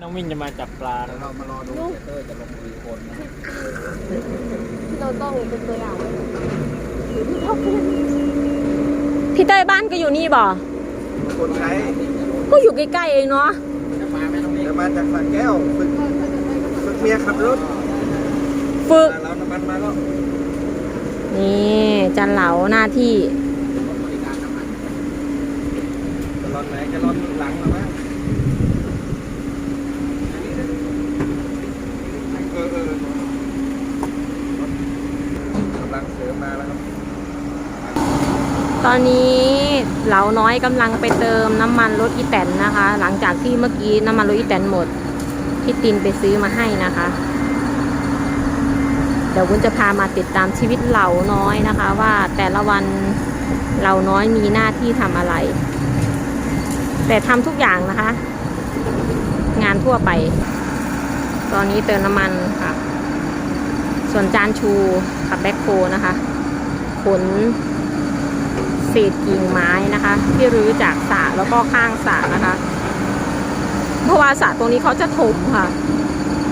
น้องวิ่งจะมาจับปลาเดี๋ยวเรามารอดูเตอร์จะลงมือคนนะที่เราต้องเป็นตัวอย่างหรือที่เขาเป็นพี่เต้ยบ้านก็อยู่นี่บ่คนใช้ก็อยู่ใกล้ๆเองเนาะจะมาไหมตรงนี้จะมาจากสระแก้วฝึกฝึกเมียขับรถฝึกเราน้ำมันมาแล้วนี่จันเหลาหน้าที่ บริการน้ำมันจะรอนไหนจะรอนหลังหรือมั้งเออเออกำลังเสริมมาแล้วครับ ตอนนี้เหลาน้อยกำลังไปเติมน้ำมันรถอีแตนนะคะ หลังจากที่เมื่อกี้น้ำมันรถอีแตนหมดที่ตินไปซื้อมาให้นะคะ เดี๋ยววุ้นจะพามาติดตามชีวิตเหล่าน้อยนะคะ ว่าแต่ละวันเหล่าน้อยมีหน้าที่ทำอะไร แต่ทำทุกอย่างนะคะ งานทั่วไป ตอนนี้เติมน้ำมันค่ะ ส่วนจานชูขับแบ็คโฮนะคะขน เศษกิ่งไม้นะคะ ที่รื้อจากสระแล้วก็ข้างสระนะคะ เพราะว่าสระตรงนี้เขาจะถมค่ะ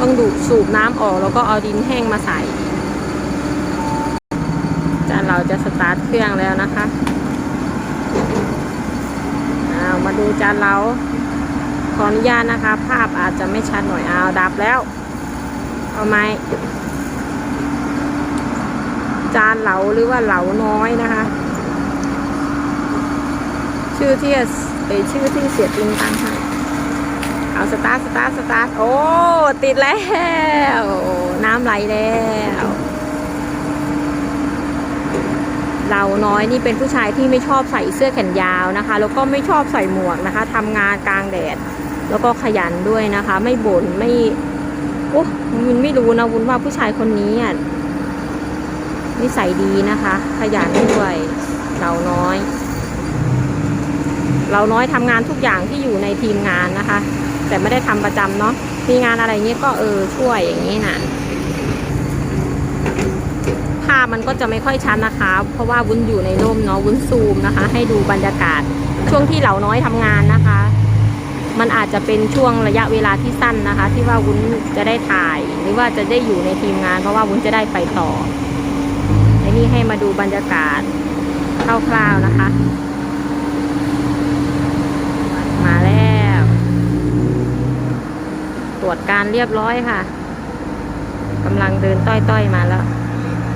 ต้องดูดสูบน้ำออกแล้วก็เอาดินแห้งมาใส่จานเราจะสตาร์ทเครื่องแล้วนะคะอามาดูจานเราขออนุญาตนะคะ ภาพอาจจะไม่ชัดหน่อยเอาวดับแล้วเอาไหมจานเหลาหรือว่าเหลาน้อยนะคะ ชื่อที่เอชื่อที่เสียตินตั้งให้เอาสตาร์ทสตาร์ทสตาร์ทโอ้ติดแล้ว น้ำไหลแล้ว เราน้อยนี่เป็นผู้ชายที่ไม่ชอบใส่เสื้อแขนยาวนะคะ แล้วก็ไม่ชอบใส่หมวกนะคะทำงานกลางแดด แล้วก็ขยันด้วยนะคะ ไม่บ่นไม่โอ้วุนไม่รู้นะวุนว่าผู้ชายคนนี้อะนิสัยดีนะคะ ขยันด้วย เราน้อย เราน้อยทำงานทุกอย่างที่อยู่ในทีมงานนะคะ แต่ไม่ได้ทำประจำเนาะมีงานอะไรเงี้ยก็เออช่วยอย่างนี้นะภาพมันก็จะไม่ค่อยชัดนะคะ เพราะว่าวุ้นอยู่ในร่มเนาะวุ้นซูมนะคะ ให้ดูบรรยากาศช่วงที่เหล่าน้อยทำงานนะคะ มันอาจจะเป็นช่วงระยะเวลาที่สั้นนะคะ ที่ว่าวุ้นจะได้ถ่าย หรือว่าจะได้อยู่ในทีมงาน เพราะว่าวุ้นจะได้ไปต่อไอ้นี่ให้มาดูบรรยากาศคร่าวๆนะคะ มาแล้ว ต รวจการเรียบร้อยค่ะกำลังเดินต้อยๆมาแล้ว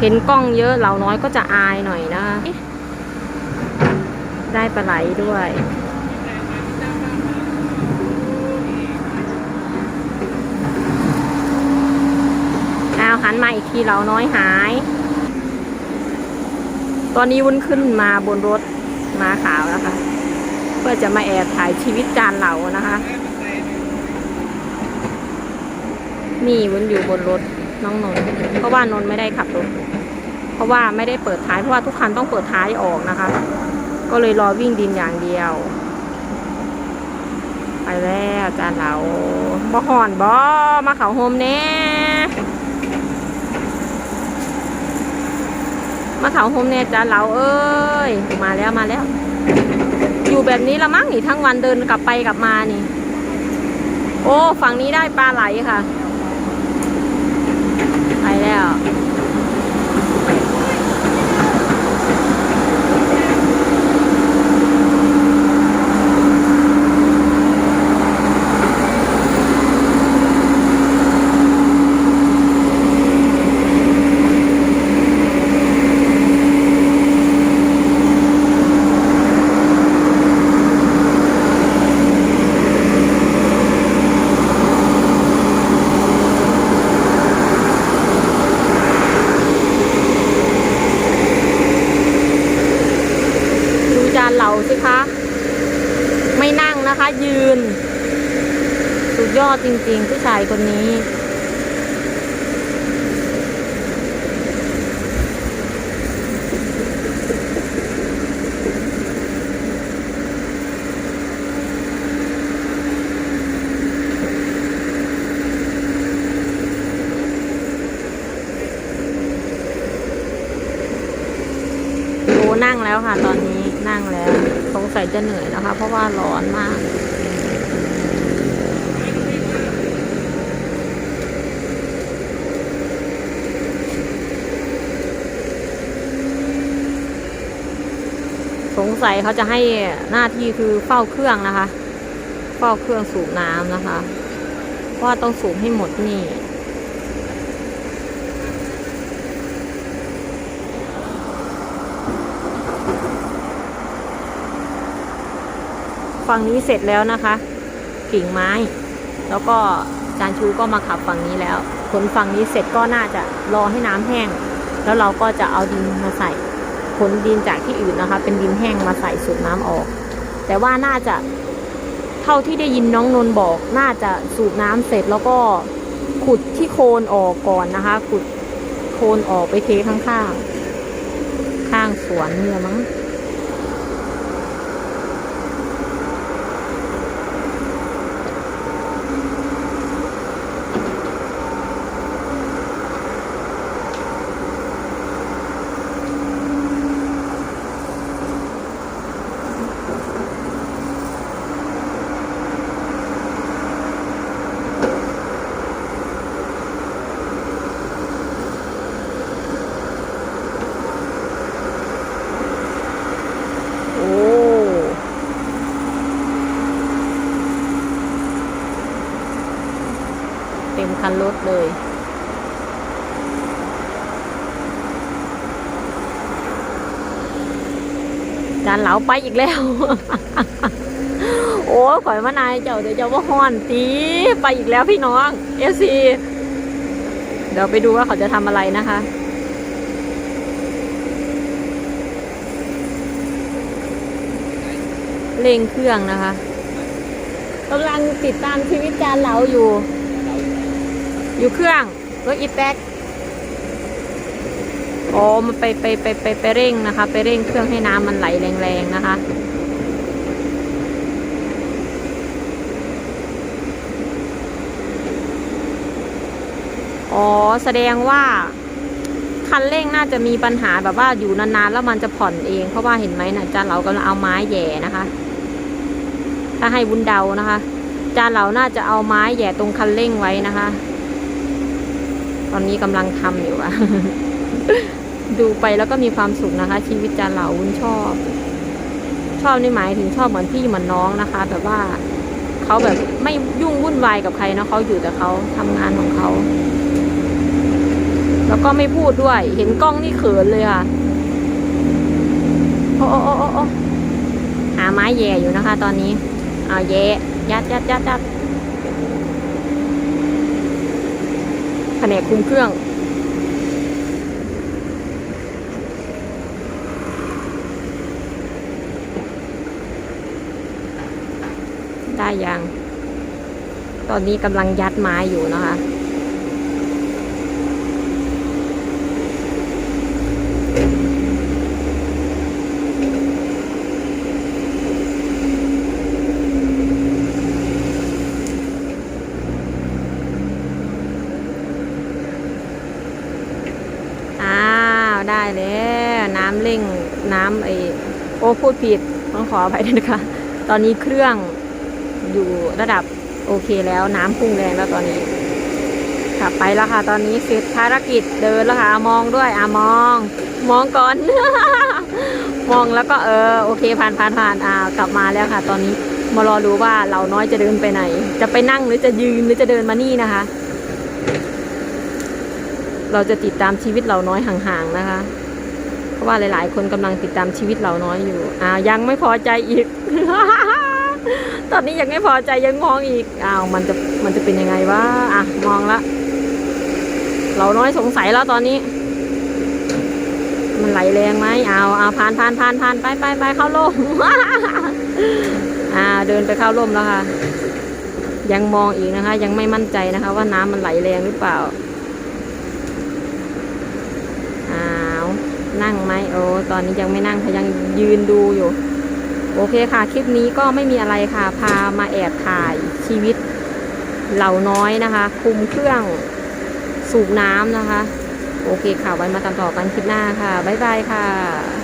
เห็นกล้องเยอะเราน้อยก็จะอายหน่อยนะ ได้ปลาไหลด้วยเอาหันมาอีกทีเราน้อยหาย ตอนนี้วุ้นขึ้นมาบนรถมาขาวแล้วค่ะ เพื่อจะมาแอบถ่ายชีวิตจานเหล่านะคะ นี่วุ้นอยู่บนรถน้องนนท์เพราะว่านนท์ไม่ได้ขับรถ เพราะว่าไม่ได้เปิดท้ายเพราะว่าทุกคันต้องเปิดท้ายออกนะคะ ก็เลยรอวิ่งดินอย่างเดียว ไปแล้วจานเหลาบ่ห่อนบ่มาเขาโฮมแน่มาเขาโฮมแน่จานเหลาเอ้ยมาแล้วมาแล้ว อยู่แบบนี้ละมั้งนี่ทั้งวันเดินกลับไปกลับมานี่ โอ้ฝั่งนี้ได้ปลาไหลค่ะ ไปแล้ว ดูจานเหลาสิคะ ไม่ นะคะ ยืน สุดยอดจริง ๆ ผู้ชายคนนี้ โอ้นั่งแล้วค่ะ ตอนนี้นั่งแล้ว สัยจะเหนื่อยนะคะ เพราะว่าร้อนมากสงสัยเขาจะให้หน้าที่คือเฝ้าเครื่องนะคะ เฝ้าเครื่องสูบน้ำนะคะ ว่าต้องสูบให้หมดนี่ ฝั่งนี้เสร็จแล้วนะคะ กิ่งไม้ แล้วก็จานชูก็มาขับฝั่งนี้แล้วขนฝั่งนี้เสร็จก็น่าจะรอให้น้ำแห้ง แล้วเราก็จะเอาดินมาใส่ขนดินจากที่อื่นนะคะ เป็นดินแห้งมาใส่สูบน้ำออก แต่ว่าน่าจะเท่าที่ได้ยินน้องนนท์บอก น่าจะสูบน้ำเสร็จแล้วก็ขุดที่โคนออกก่อนนะคะ ขุดโคนออกไปเทข้างๆ ข้างสวนเนี่ยมั้ง รถเลยจานเหลาไปอีกแล้ว โอ้ข่อยมานายเจ้าเดี๋ยวเจ้าว่าฮอนตีไปอีกแล้วพี่น้องเอฟซีเดี๋ยวไปดูว่าเขาจะทำอะไรนะคะเร่งเครื่องนะคะกำลังติดตามชีวิตจานเหลาอยู่ อยู่เครื่องรถอีแท็กอ๋อมันไปไปไปไปไปเร่งนะคะ ไปเร่งเครื่องให้น้ำมันไหลแรงๆนะคะอ๋อแสดงว่าคันเร่งน่าจะมีปัญหาแบบว่าอยู่นานๆแล้วมันจะผ่อนเองเพราะว่าเห็นไหมนะจานเหลากำลังเอาไม้แย่นะคะ ถ้าให้บุญเดานะคะ จานเหลาน่าจะเอาไม้แย่ตรงคันเร่งไว้นะคะ ตอนนี้กำลังทำอยู่อะดูไปแล้วก็มีความสุขนะคะ ชีวิตจานเหล่าวุ้นชอบ ชอบนี่หมายถึงชอบเหมือนพี่เหมือนน้องนะคะ แบบว่าเขาแบบไม่ยุ่งวุ่นวายกับใครนะเขาอยู่แต่เขาทำงานของเขา แล้วก็ไม่พูดด้วย เห็นกล้องนี่เขินเลยค่ะโอ้โอ้โอ้โอ้หาไม้แย่อยู่นะคะ ตอนนี้เอาแย่ยัดยัดยัดยัด แผนกคุมเครื่อง ได้ยัง ตอนนี้กำลังยัดไม้อยู่นะคะ อ้าว ได้แล้วน้ำเร่งน้ำไอโอ้พูดผิดต้องขออภัยด้วยนะคะ ตอนนี้เครื่องอยู่ระดับโอเคแล้วน้ำพุ่งแรงแล้วตอนนี้ขับไปแล้วค่ะ ตอนนี้เสร็จภารกิจเดินแล้วค่ะอะมองด้วยอะมอง มองก่อน มองแล้วก็เออโอเคผ่านผ่านผ่านอ่ากลับมาแล้วค่ะ ตอนนี้มารอดูว่าเราน้อยจะเดินไปไหน จะไปนั่งหรือจะยืนหรือจะเดินมานี่นะคะ เราจะติดตามชีวิตเราน้อยห่างๆนะคะ เพราะว่าหลาย ๆ คนกำลังติดตามชีวิตเราน้อยอยู่ อ่า ยังไม่พอใจอีก ตอนนี้ยังไม่พอใจยังมองอีกอ้าวมันจะมันจะเป็นยังไงวะอะมองละ เราน้อยสงสัยแล้วตอนนี้ มันไหลแรงไหมเอาเอาผ่านผ่านผ่านผ่านไปไปไปเข้าร่มอ่า เดินไปเข้าร่มแล้วค่ะยังมองอีกนะคะ ยังไม่มั่นใจนะคะ ว่าน้ำมันไหลแรงหรือเปล่า อ้าว นั่งไหมโอ้ตอนนี้ยังไม่นั่งค่ะยังยืนดูอยู่ โอเคค่ะ คลิปนี้ก็ไม่มีอะไรค่ะ พามาแอบถ่ายชีวิตเหล่าน้อยนะคะ คุมเครื่องสูบน้ำนะคะ โอเคค่ะ ไว้มาตามต่อกันคลิปหน้าค่ะ บ๊ายบายค่ะ